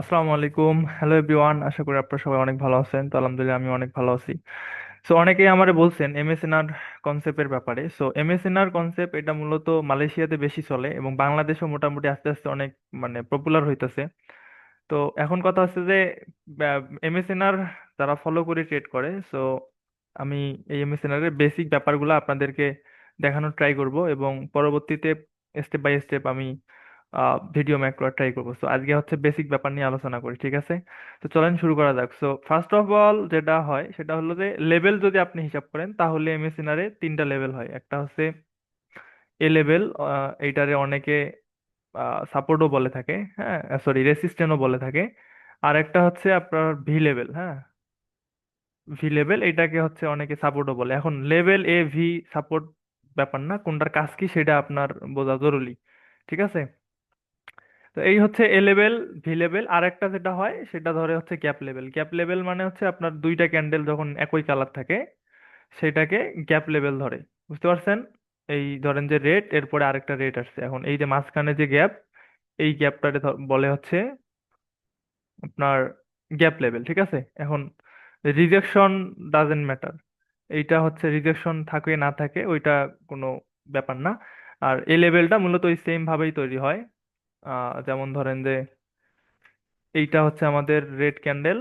আসসালামু আলাইকুম। Hello everyone আশা করি আপনারা সবাই অনেক ভালো আছেন। তো আলহামদুলিল্লাহ আমি অনেক ভালো আছি। সো অনেকেই আমারে বলছেন এমএসএনআর কনসেপ্টের ব্যাপারে। সো এমএসএনআর কনসেপ্ট এটা মূলত মালয়েশিয়াতে বেশি চলে এবং বাংলাদেশেও মোটামুটি আস্তে আস্তে অনেক মানে পপুলার হইতেছে। তো এখন কথা হচ্ছে যে এমএসএনআর যারা ফলো করে ট্রেড করে সো আমি এই এমএসএনআর এর বেসিক ব্যাপারগুলো আপনাদেরকে দেখানোর ট্রাই করব এবং পরবর্তীতে স্টেপ বাই স্টেপ আমি ভিডিও মেক করার ট্রাই করব। তো আজকে হচ্ছে বেসিক ব্যাপার নিয়ে আলোচনা করি, ঠিক আছে? তো চলেন শুরু করা যাক। সো ফার্স্ট অফ অল যেটা হয়, সেটা হলো যে লেভেল যদি আপনি হিসাব করেন, তাহলে এমএসএনআর এ তিনটা লেভেল হয়। একটা হচ্ছে এ লেভেল এইটারে অনেকে সাপোর্টও বলে থাকে হ্যাঁ? সরি রেসিস্ট্যান্টও বলে থাকে। আর একটা হচ্ছে আপনার ভি লেভেল হ্যাঁ? ভি লেভেল এটাকে হচ্ছে অনেকে সাপোর্টও বলে। এখন লেভেল এ ভি সাপোর্ট ব্যাপার না, কোনটার কাজ কি সেটা আপনার বোঝা জরুরি, ঠিক আছে? তো এই হচ্ছে এ লেভেল ভি লেভেল আর একটা যেটা হয়, সেটা ধরে হচ্ছে গ্যাপ লেভেল গ্যাপ লেভেল মানে হচ্ছে আপনার দুইটা ক্যান্ডেল যখন একই কালার থাকে, সেটাকে গ্যাপ লেভেল ধরে। বুঝতে পারছেন? এই ধরেন যে রেড এরপরে আরেকটা রেড আসছে। এখন এই যে মাঝখানে যে গ্যাপ এই গ্যাপটারে বলে হচ্ছে আপনার গ্যাপ লেভেল ঠিক আছে? এখন রিজেকশন ডাজেন্ট ম্যাটার এইটা হচ্ছে রিজেকশন থাকে, না থাকে, ওইটা কোনো ব্যাপার না। আর এ লেভেলটা মূলত ওই সেম ভাবেই তৈরি হয়। যেমন ধরেন যে এইটা হচ্ছে আমাদের রেড ক্যান্ডেল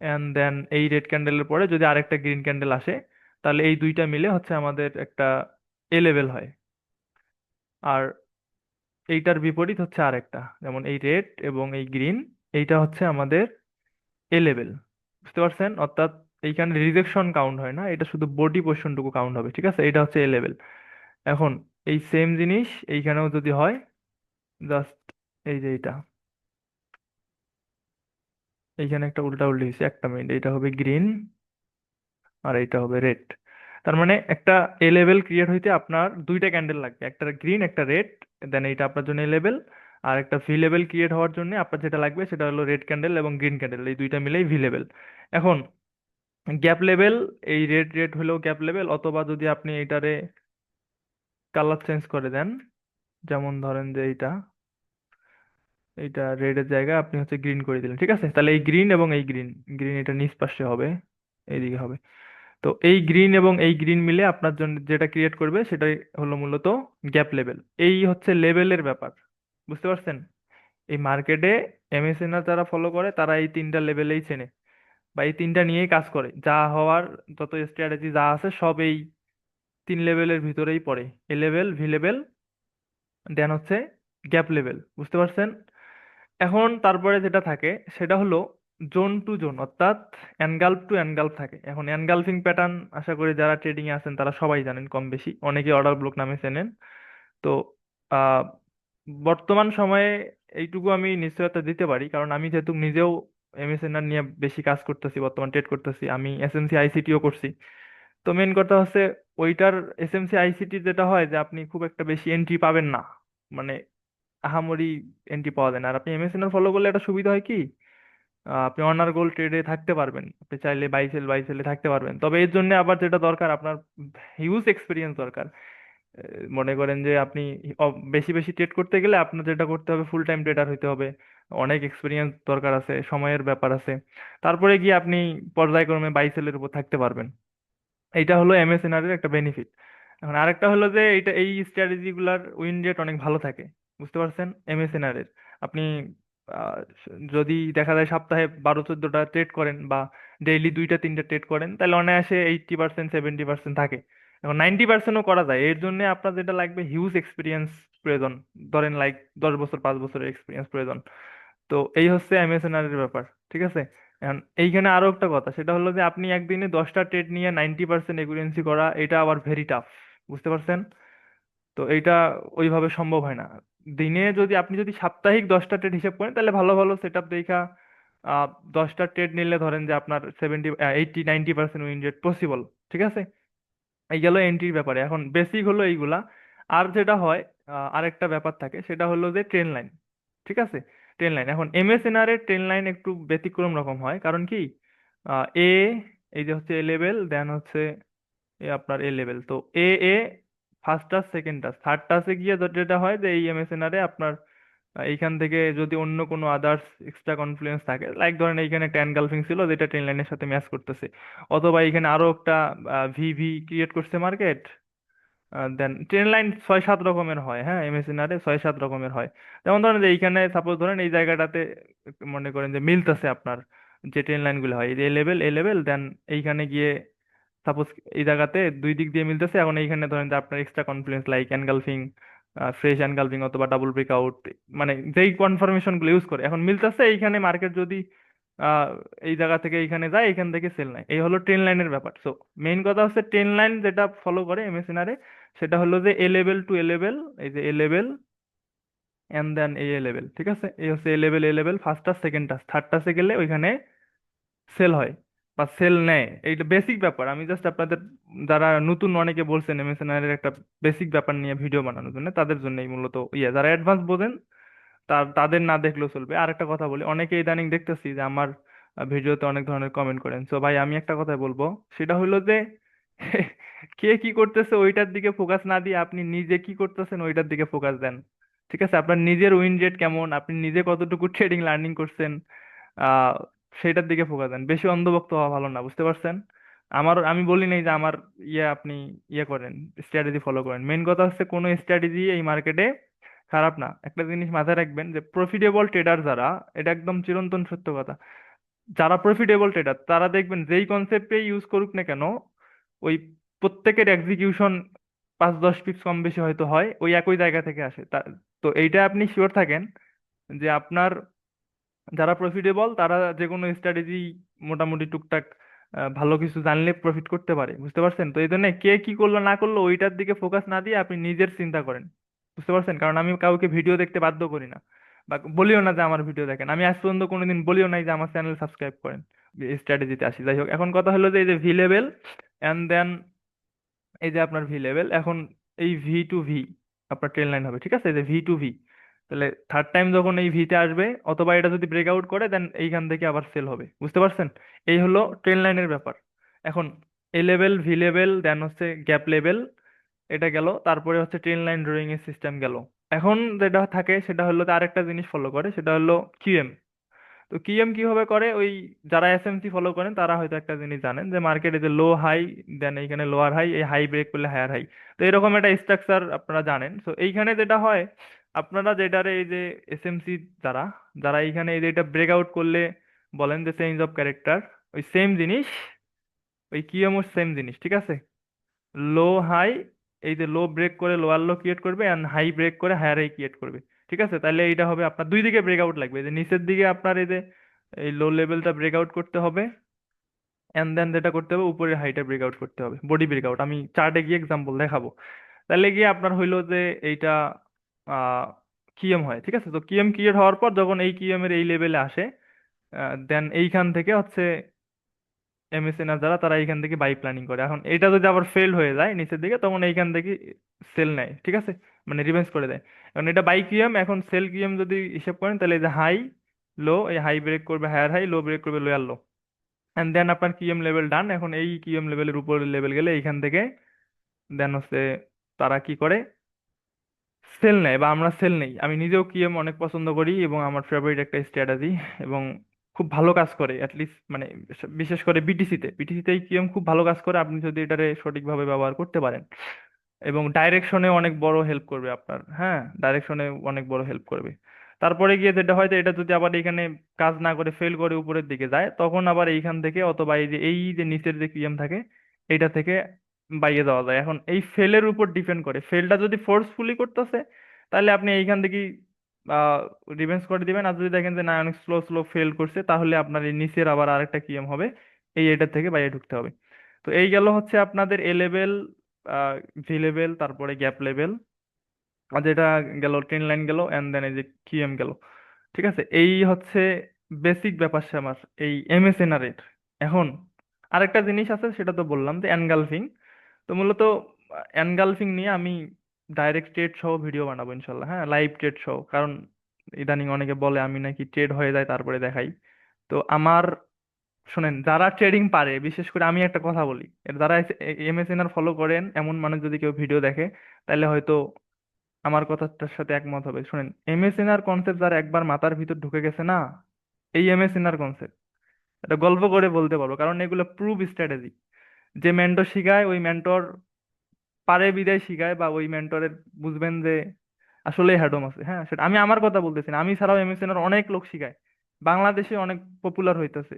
অ্যান্ড দেন এই রেড ক্যান্ডেলের পরে যদি আরেকটা গ্রিন ক্যান্ডেল আসে, তাহলে এই দুইটা মিলে হচ্ছে আমাদের একটা এ লেভেল হয়। আর এইটার বিপরীত হচ্ছে আরেকটা, যেমন এই রেড এবং এই গ্রিন এইটা হচ্ছে আমাদের এ লেভেল বুঝতে পারছেন? অর্থাৎ এইখানে রিজেকশন কাউন্ট হয় না, এটা শুধু বডি পোর্শনটুকু কাউন্ট হবে, ঠিক আছে? এটা হচ্ছে এ লেভেল এখন এই সেম জিনিস এইখানেও যদি হয় জাস্ট এই যে এইটা। এইখানে একটা উল্টা উল্টি হয়েছে একটা মিনিট এটা হবে গ্রিন আর এইটা হবে রেড তার মানে একটা এ লেভেল ক্রিয়েট হইতে আপনার দুইটা ক্যান্ডেল লাগবে। একটা গ্রিন একটা রেড দেন এইটা আপনার জন্য এ লেভেল আর একটা ভি লেভেল ক্রিয়েট হওয়ার জন্য আপনার যেটা লাগবে সেটা হলো রেড ক্যান্ডেল এবং গ্রিন ক্যান্ডেল এই দুইটা মিলেই ভি লেভেল এখন গ্যাপ লেভেল এই রেড রেড হলেও গ্যাপ লেভেল অথবা যদি আপনি এটারে কালার চেঞ্জ করে দেন, যেমন ধরেন যে এইটা। এইটা রেডের জায়গায় আপনি হচ্ছে গ্রিন করে দিলেন, ঠিক আছে? তাহলে এই গ্রিন এবং এই গ্রিন গ্রিন এটা নিচ পাশে হবে, এইদিকে হবে। তো এই গ্রিন এবং এই গ্রিন মিলে আপনার জন্য যেটা ক্রিয়েট করবে সেটাই হলো মূলত গ্যাপ লেভেল এই হচ্ছে লেভেলের ব্যাপার, বুঝতে পারছেন? এই মার্কেটে এমএসএনআর যারা ফলো করে, তারা এই তিনটা লেভেলেই চেনে বা এই তিনটা নিয়েই কাজ করে। যা হওয়ার যত স্ট্র্যাটেজি যা আছে, সব এই তিন লেভেলের ভিতরেই পড়ে। A level V level then হচ্ছে গ্যাপ লেভেল বুঝতে পারছেন? এখন তারপরে যেটা থাকে, সেটা হলো জোন টু জোন অর্থাৎ এনগালফ টু এনগালফ থাকে। এখন এনগালফিং প্যাটার্ন আশা করি যারা ট্রেডিং এ আছেন, তারা সবাই জানেন কম বেশি অনেকে অর্ডার ব্লক নামে চেনেন। তো বর্তমান সময়ে এইটুকু আমি নিশ্চয়তা দিতে পারি। কারণ আমি যেহেতু নিজেও এমএসএনআর নিয়ে বেশি কাজ করতেছি, বর্তমান ট্রেড করতেছি, আমি এসএমসি আইসিটিও করছি। তো মেন কথা হচ্ছে, ওইটার এসএমসি আইসিটি যেটা হয় যে আপনি খুব একটা বেশি এন্ট্রি পাবেন না। মানে আহামরি এন্ট্রি পাওয়া যায় না। আর আপনি এমএসএনআর ফলো করলে একটা সুবিধা হয় কি? আপনি অনার গোল ট্রেডে থাকতে পারবেন। আপনি চাইলে বাই সেল বাই সেলে থাকতে পারবেন। তবে এর জন্য আবার যেটা দরকার, আপনার হিউজ এক্সপিরিয়েন্স দরকার। মনে করেন যে আপনি বেশি বেশি ট্রেড করতে গেলে আপনার যেটা করতে হবে ফুল টাইম ট্রেডার হইতে হবে। অনেক এক্সপিরিয়েন্স দরকার আছে, সময়ের ব্যাপার আছে। তারপরে গিয়ে আপনি পর্যায়ক্রমে বাই সেলের উপর থাকতে পারবেন। এইটা হলো এমএসএনআর এর একটা বেনিফিট এখন আরেকটা হলো যে এইটা, এই স্ট্র্যাটেজি গুলার উইন রেট অনেক ভালো থাকে। বুঝতে পারছেন? এমএসএনআর এর। আপনি যদি দেখা যায় সপ্তাহে বারো, চোদ্দটা ট্রেড করেন বা ডেইলি দুইটা, তিনটা ট্রেড করেন, তাহলে অনায়াসে এইটটি পার্সেন্ট সেভেন্টি পার্সেন্ট থাকে। এখন নাইনটি পার্সেন্টও করা যায়। এর জন্য আপনার যেটা লাগবে হিউজ এক্সপিরিয়েন্স প্রয়োজন। ধরেন লাইক দশ বছর, পাঁচ বছরের এক্সপিরিয়েন্স প্রয়োজন। তো এই হচ্ছে এমএসএনআর এর ব্যাপার, ঠিক আছে? এইখানে আরও একটা কথা, সেটা হলো যে আপনি একদিনে দশটা ট্রেড নিয়ে নাইনটি পার্সেন্ট একুরেন্সি করা, এটা আবার ভেরি টাফ বুঝতে পারছেন? তো এইটা ওইভাবে সম্ভব হয় না। দিনে যদি আপনি যদি সাপ্তাহিক দশটা ট্রেড হিসাব করেন, তাহলে ভালো ভালো সেট আপ দেখা দশটা ট্রেড নিলে ধরেন যে আপনার seventy eighty ninety percent win rate possible ঠিক আছে? এই গেল এন্ট্রির ব্যাপারে। এখন বেসিক হলো এইগুলা। আর যেটা হয় আরেকটা ব্যাপার থাকে, সেটা হলো যে ট্রেন লাইন ঠিক আছে? ট্রেন লাইন এখন এমএসএনআর এর ট্রেন লাইন একটু ব্যতিক্রম রকম হয়। কারণ কি? এ এই যে হচ্ছে এ লেভেল দেন হচ্ছে এ আপনার এ লেভেল তো A A first touch second touch third টাচে গিয়ে যেটা হয় যে, এই এমএসএনআর এ আপনার এইখান থেকে যদি অন্য কোনো আদার্স এক্সট্রা কনফ্লুয়েন্স থাকে লাইক ধরেন এইখানে একটা এনগালফিং ছিল, যেটা ট্রেন লাইনের সাথে ম্যাচ করতেছে। অথবা এখানে আরও একটা ভিভি ক্রিয়েট করছে মার্কেট দেন ট্রেন লাইন ছয় সাত রকমের হয় হ্যাঁ এমএসএনআরে ছয় সাত রকমের হয়। যেমন ধরেন যে, এইখানে সাপোজ ধরেন এই জায়গাটাতে মনে করেন যে মিলতেছে আপনার, যে ট্রেন লাইনগুলো হয়, এই লেভেল এ লেভেল দেন এইখানে গিয়ে সাপোজ এই জায়গাতে দুই দিক দিয়ে মিলতেছে, এখন এইখানে ধরেন যে আপনার extra confluence like engulfing fresh engulfing অথবা ডাবল ব্রেকআউট মানে যেই কনফার্মেশনগুলো ইউজ করে। এখন মিলতেছে এইখানে মার্কেট যদি এই জায়গা থেকে এইখানে যায় এখান থেকে সেল নাই এই হলো ট্রেন লাইনের ব্যাপার। সো মেইন কথা হচ্ছে ট্রেন লাইন যেটা ফলো করে এম এমএসএনআরে সেটা হলো যে A level to A level এই যে A level and then A level ঠিক আছে? এই হচ্ছে A level A level first touch second touch third টাচে গেলে ওইখানে সেল হয়। বা সেল নেয়, এইটা বেসিক ব্যাপার। আমি জাস্ট আপনাদের, যারা নতুন অনেকে বলছেন এমএসএনআর এর একটা বেসিক ব্যাপার নিয়ে ভিডিও বানানোর জন্য, তাদের জন্যই মূলত ইয়ে। যারা অ্যাডভান্স বোঝেন তাদের না দেখলেও চলবে। আর একটা কথা বলি, অনেকে ইদানিং দেখতেছি যে আমার ভিডিওতে অনেক ধরনের কমেন্ট করেন। সো ভাই, আমি একটা কথা বলব, সেটা হলো যে, কে কি করতেছে ওইটার দিকে ফোকাস না দিয়ে আপনি নিজে কি করতেছেন ওইটার দিকে ফোকাস দেন। ঠিক আছে? আপনার নিজের উইন রেট কেমন? আপনি নিজে কতটুকু ট্রেডিং লার্নিং করছেন? সেটার দিকে ফোকাস দেন। বেশি অন্ধভক্ত হওয়া ভালো না, বুঝতে পারছেন? আমার, আমি বলি নাই যে আমার ইয়ে আপনি ইয়ে করেন স্ট্র্যাটেজি ফলো করেন। মেন কথা হচ্ছে কোনো স্ট্র্যাটেজি এই মার্কেটে খারাপ না। একটা জিনিস মাথায় রাখবেন যে প্রফিটেবল ট্রেডার যারা, এটা একদম চিরন্তন সত্য কথা। যারা প্রফিটেবল ট্রেডার তারা দেখবেন যেই কনসেপ্টে ইউজ করুক না কেন, ওই প্রত্যেকের এক্সিকিউশন পাঁচ দশ পিপস কম বেশি হয়তো হয়, ওই একই জায়গা থেকে আসে। তা, তো এইটা আপনি শিওর থাকেন যে আপনার যারা প্রফিটেবল তারা যে কোনো স্ট্র্যাটেজি মোটামুটি টুকটাক ভালো কিছু জানলে প্রফিট করতে পারে, বুঝতে পারছেন? তো এই জন্য কে কি করল, না করল, ওইটার দিকে ফোকাস না দিয়ে আপনি নিজের চিন্তা করেন, বুঝতে পারছেন? কারণ আমি কাউকে ভিডিও দেখতে বাধ্য করি না, বা বলিও না যে আমার ভিডিও দেখেন। আমি আজ পর্যন্ত কোনোদিন বলিও নাই যে আমার চ্যানেল সাবস্ক্রাইব করেন স্ট্র্যাটেজিতে আসি। যাই হোক এখন কথা হলো যে এই যে ভি লেভেল অ্যান্ড দেন এই যে আপনার ভি লেভেল এখন এই ভি টু ভি আপনার ট্রেন লাইন হবে, ঠিক আছে? এই যে ভি টু ভি তাহলে থার্ড টাইম যখন এই ভিতে আসবে অথবা এটা যদি ব্রেকআউট করে দেন এইখান থেকে আবার সেল হবে। বুঝতে পারছেন? এই হলো ট্রেন লাইনের ব্যাপার। এখন A level V level then হচ্ছে গ্যাপ লেভেল এটা গেল। তারপরে হচ্ছে ট্রেন লাইন ড্রয়িং এর সিস্টেম গেল। এখন যেটা থাকে, সেটা হলো আরেকটা জিনিস ফলো করে, সেটা হলো কিউএম তো কিএম কীভাবে করে? ওই যারা এস এসএমসি ফলো করেন, তারা হয়তো একটা জিনিস জানেন যে মার্কেটে যে লো হাই দেন এইখানে লোয়ার হাই এই হাই ব্রেক করলে হায়ার হাই তো এরকম একটা স্ট্রাকচার আপনারা জানেন। তো এইখানে যেটা হয় আপনারা যেটারে এই যে এসএমসি যারা যারা এইখানে এই যে এটা ব্রেকআউট করলে বলেন যে চেঞ্জ অফ ক্যারেক্টার ওই সেম জিনিস, ওই কিএমও সেম জিনিস, ঠিক আছে? লো হাই এই যে লো ব্রেক করে লোয়ার লো ক্রিয়েট করবে অ্যান্ড হাই ব্রেক করে হায়ার হাই ক্রিয়েট করবে, ঠিক আছে? তাহলে এইটা হবে আপনার দুই দিকে ব্রেকআউট লাগবে, যে নিচের দিকে আপনার এই যে, এই লো লেভেলটা ব্রেকআউট করতে হবে অ্যান্ড দেন যেটা করতে হবে, উপরের হাইটা ব্রেকআউট করতে হবে বডি ব্রেকআউট আমি চার্টে গিয়ে এক্সাম্পল দেখাবো। তাহলে গিয়ে আপনার হইল যে এইটা কিএম হয়, ঠিক আছে? তো কিএম ক্রিয়েট হওয়ার পর যখন এই কিএম এর এই লেভেলে আসে দেন এইখান থেকে হচ্ছে এমএসএনআর যারা, তারা এইখান থেকে বাই প্ল্যানিং করে। এখন এটা যদি আবার ফেল হয়ে যায় নিচের দিকে, তখন এইখান থেকে সেল নেয়, ঠিক আছে? মানে রিভেন্স করে দেয়। এখন এটা বাই কিএম এখন সেল কিএম যদি হিসাব করেন, তাহলে এই যে হাই লো এই হাই ব্রেক করবে হায়ার হাই লো ব্রেক করবে লোয়ার লো অ্যান্ড দেন আপনার কিএম লেভেল ডান এখন এই কিএম লেভেলের উপরের লেভেল গেলে এইখান থেকে দেন হচ্ছে তারা কি করে? সেল নেয় বা আমরা সেল নেই। আমি নিজেও কিএম অনেক পছন্দ করি এবং আমার ফেভারিট একটা স্ট্র্যাটেজি এবং খুব ভালো কাজ করে অ্যাটলিস্ট মানে বিশেষ করে বিটিসিতে বিটিসিতে কিএম খুব ভালো কাজ করে, আপনি যদি এটারে সঠিকভাবে ব্যবহার করতে পারেন। এবং ডাইরেকশনে অনেক বড় হেল্প করবে আপনার হ্যাঁ? ডাইরেকশনে অনেক বড় হেল্প করবে। তারপরে গিয়ে যেটা হয়তো এটা যদি আবার এখানে কাজ না করে ফেল করে উপরের দিকে যায়, তখন আবার এইখান থেকে অথবা এই যে এই যে নিচের যে কিএম থাকে এটা থেকে বাইয়ে দেওয়া যায়। এখন এই ফেলের উপর ডিপেন্ড করে। ফেলটা যদি ফোর্সফুলি করতেছে, তাহলে আপনি এইখান থেকেই রিভেন্স করে দিবেন। আর যদি দেখেন যে না, অনেক স্লো স্লো ফেল করছে, তাহলে আপনার এই নিচের আবার আরেকটা কিএম হবে। এই এটার থেকে বাইরে ঢুকতে হবে। তো এই গেল হচ্ছে আপনাদের এ লেভেল ভি লেভেল তারপরে গ্যাপ লেভেল আর যেটা গেল ট্রেন লাইন গেল অ্যান্ড দেন এই যে কিএম গেল। ঠিক আছে? এই হচ্ছে বেসিক ব্যাপার আমার, এই এমএসএনআর এর। এখন আরেকটা জিনিস আছে, সেটা তো বললাম যে এনগালফিং তো মূলত এনগালফিং নিয়ে আমি ডাইরেক্ট ট্রেড সহ ভিডিও বানাবো ইনশাল্লাহ হ্যাঁ? লাইভ ট্রেড সহ, কারণ ইদানিং অনেকে বলে আমি নাকি ট্রেড হয়ে যায়, তারপরে দেখাই। তো আমার, শোনেন, যারা ট্রেডিং পারে, বিশেষ করে আমি একটা কথা বলি যারা এমএসএনআর ফলো করেন, এমন মানুষ যদি কেউ ভিডিও দেখে তাহলে হয়তো আমার কথাটার সাথে একমত হবে। শুনেন এমএসএনআর কনসেপ্ট যার একবার মাথার ভিতর ঢুকে গেছে না, এই এমএসএনআর কনসেপ্ট এটা গল্প করে বলতে পারব, কারণ এগুলো প্রুভ স্ট্র্যাটেজি যে মেন্টর শিখায়, ওই মেন্টর পারে বিদায় শিখায় বা ওই মেন্টরের বুঝবেন যে আসলে হ্যাডম আছে। হ্যাঁ সেটা আমি আমার কথা বলতেছি না। আমি ছাড়াও এমএসএন এর অনেক লোক শিখায়। বাংলাদেশে অনেক পপুলার হইতেছে।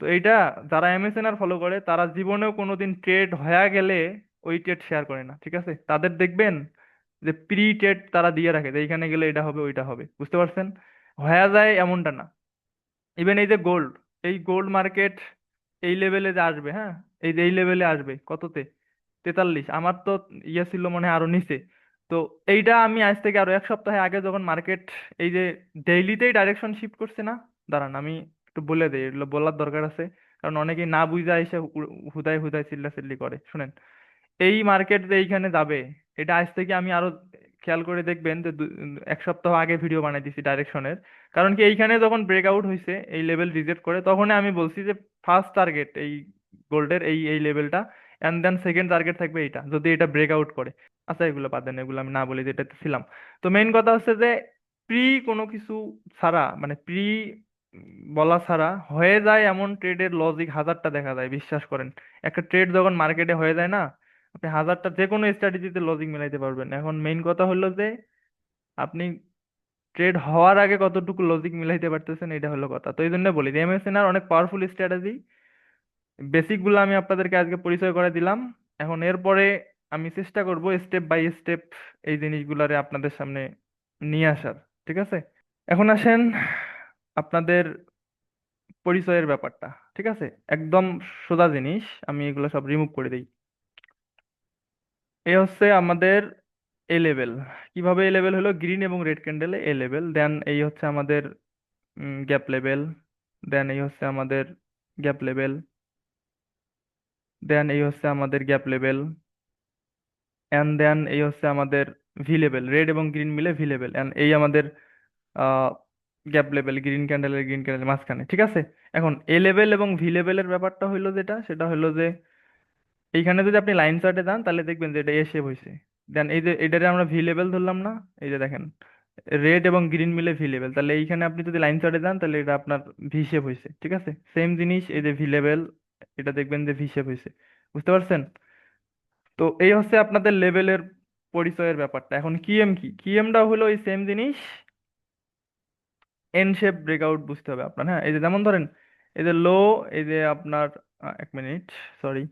তো এইটা যারা এমএসএন আর ফলো করে, তারা জীবনেও কোনোদিন ট্রেড হয়ে গেলে ওই ট্রেড শেয়ার করে না, ঠিক আছে? তাদের দেখবেন যে প্রি ট্রেড তারা দিয়ে রাখে যে এইখানে গেলে এটা হবে, ওইটা হবে। বুঝতে পারছেন? হয়ে যায় এমনটা না। ইভেন এই যে গোল্ড এই গোল্ড মার্কেট এই লেভেলে যে আসবে হ্যাঁ? এই এই লেভেলে আসবে, কততে? তেতাল্লিশ। আমার তো ইয়ে ছিল মনে হয় আরও নিচে। তো এইটা আমি আজ থেকে আরও এক সপ্তাহে আগে যখন মার্কেট এই যে ডেইলিতেই ডাইরেকশন শিফট করছে না? দাঁড়ান, আমি একটু বলে দেই, এগুলো বলার দরকার আছে। কারণ অনেকেই না বুঝা এসে হুদায় হুদায় চিল্লাচিল্লি করে। শুনেন, এই মার্কেট যে এইখানে যাবে, এটা আজ থেকে আমি আরও খেয়াল করে দেখবেন যে এক সপ্তাহ আগে ভিডিও বানাই দিছি ডাইরেকশনের কারণ কি এইখানে যখন ব্রেকআউট হয়েছে এই লেভেল রিজেক্ট করে তখন আমি বলছি যে ফার্স্ট টার্গেট এই গোল্ডের এই এই লেভেলটা এন্ড দেন সেকেন্ড টার্গেট থাকবে এইটা, যদি এটা ব্রেকআউট করে। আচ্ছা এগুলো বাদ দেন, এগুলো আমি না বলি যে এটাতে ছিলাম। তো মেইন কথা হচ্ছে যে প্রি কোনো কিছু ছাড়া মানে প্রি বলা ছাড়া হয়ে যায় এমন ট্রেডের লজিক হাজারটা দেখা যায়, বিশ্বাস করেন। একটা ট্রেড যখন মার্কেটে হয়ে যায় না, আপনি হাজারটা যে কোনো স্ট্র্যাটেজিতে লজিক মিলাইতে পারবেন। এখন মেইন কথা হলো যে, আপনি ট্রেড হওয়ার আগে কতটুকু লজিক মিলাইতে পারতেছেন এটা হলো কথা। তো এই জন্য বলি, যে এমএসএনআর অনেক পাওয়ারফুল স্ট্র্যাটেজি বেসিকগুলো আমি আপনাদেরকে আজকে পরিচয় করে দিলাম। এখন এরপরে আমি চেষ্টা করব স্টেপ বাই স্টেপ এই জিনিসগুলারে আপনাদের সামনে নিয়ে আসার, ঠিক আছে? এখন আসেন আপনাদের পরিচয়ের ব্যাপারটা, ঠিক আছে? একদম সোজা জিনিস, আমি এগুলো সব রিমুভ করে দিই। এ হচ্ছে আমাদের এ লেভেল কীভাবে এ লেভেল হলো? গ্রিন এবং রেড ক্যান্ডেলে এ লেভেল দেন এই হচ্ছে আমাদের গ্যাপ লেভেল দেন এই হচ্ছে আমাদের গ্যাপ লেভেল দেন এই হচ্ছে আমাদের গ্যাপ লেভেল অ্যান্ড দেন এই হচ্ছে আমাদের ভি লেভেল রেড এবং গ্রিন মিলে ভি লেভেল অ্যান্ড এই আমাদের গ্যাপ লেভেল গ্রিন ক্যান্ডেলের গ্রিন ক্যান্ডেলের মাঝখানে, ঠিক আছে? এখন এ লেভেল এবং ভি লেভেলের ব্যাপারটা হইল যেটা, সেটা হলো যে এইখানে যদি আপনি লাইন চার্টে যান, তাহলে দেখবেন যে এটা এ শেপ হয়েছে দেন এই যে, এটারে আমরা ভি লেভেল ধরলাম না, এই যে দেখেন রেড এবং গ্রিন মিলে ভি লেভেল তাহলে এইখানে আপনি যদি লাইন চার্টে যান, তাহলে এটা আপনার ভি শেপ হয়েছে ঠিক আছে? সেম জিনিস, এই যে ভি লেভেল এটা দেখবেন যে ভি শেপ হয়েছে বুঝতে পারছেন? তো এই হচ্ছে আপনাদের লেভেলের পরিচয়ের ব্যাপারটা। এখন কিএম কি? কিএমটা হলো ওই সেম জিনিস। এন শেপ ব্রেকআউট বুঝতে হবে আপনার হ্যাঁ? এই যে যেমন ধরেন, এই যে লো এই যে আপনার এক মিনিট সরি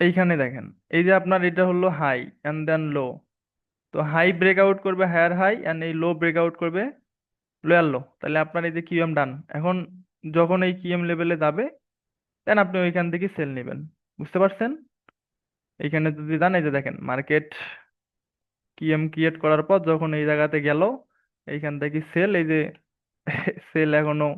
এইখানে দেখেন, এই যে আপনার এটা হলো হাই অ্যান্ড দেন লো তো হাই ব্রেকআউট করবে হায়ার হাই অ্যান্ড এই লো ব্রেকআউট করবে লোয়ার লো তাহলে আপনার এই যে কিএম ডান এখন যখন এই কিএম লেভেলে যাবে দেন আপনি ওইখান থেকে সেল নেবেন। বুঝতে পারছেন? এইখানে যদি যান, এই যে দেখেন মার্কেট কিএম ক্রিয়েট করার পর যখন এই জায়গাতে গেল, এইখান থেকে সেল এই যে সেল এখনও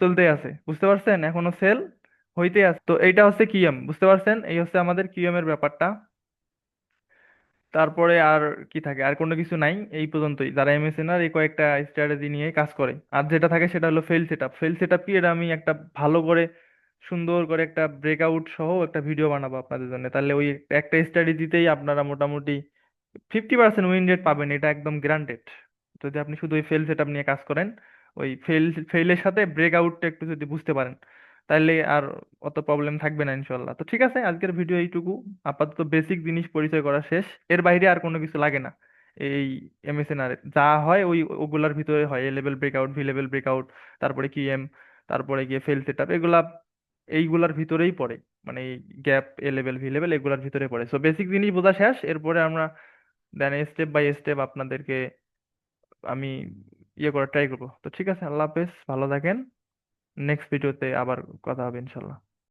চলতে আছে, বুঝতে পারছেন? এখনও সেল হইতে আছে। তো এইটা হচ্ছে কিএম বুঝতে পারছেন? এই হচ্ছে আমাদের কিএম এর ব্যাপারটা। তারপরে আর কি থাকে? আর কোনো কিছু নাই এই পর্যন্তই। যারা এমএসএন এই কয়েকটা স্ট্র্যাটেজি নিয়ে কাজ করে। আর যেটা থাকে সেটা হলো ফেল সেটআপ ফেল সেটআপ কি? এটা আমি একটা ভালো করে, সুন্দর করে একটা ব্রেকআউট সহ একটা ভিডিও বানাবো আপনাদের জন্য। তাহলে ওই একটা স্ট্র্যাটেজিতেই আপনারা মোটামুটি ফিফটি পার্সেন্ট উইন রেট পাবেন। এটা একদম গ্রান্টেড যদি আপনি শুধু ওই ফেল সেটআপ নিয়ে কাজ করেন, ওই ফেল ফেলের সাথে ব্রেকআউটটা একটু যদি বুঝতে পারেন। তাহলে আর অত প্রবলেম থাকবে না ইনশাল্লাহ। তো ঠিক আছে, আজকের ভিডিও এইটুকু। আপাতত বেসিক জিনিস পরিচয় করা শেষ। এর বাইরে আর কোনো কিছু লাগে না। এই এমএসএন আর যা হয় ওই ওগুলার ভিতরে হয়। A level breakout V level breakout তারপরে কি এম তারপরে গিয়ে ফেল সেটআপ এগুলা এইগুলার ভিতরেই পড়ে। মানে এই gap A level V level এগুলার ভিতরে পড়ে। সো বেসিক জিনিস বোঝা শেষ। এরপরে আমরা দেন স্টেপ বাই স্টেপ আপনাদেরকে আমি ইয়ে করার ট্রাই করব। তো ঠিক আছে, আল্লাহ হাফেজ। ভালো থাকেন। নেক্সট ভিডিওতে আবার কথা হবে ইনশাল্লাহ।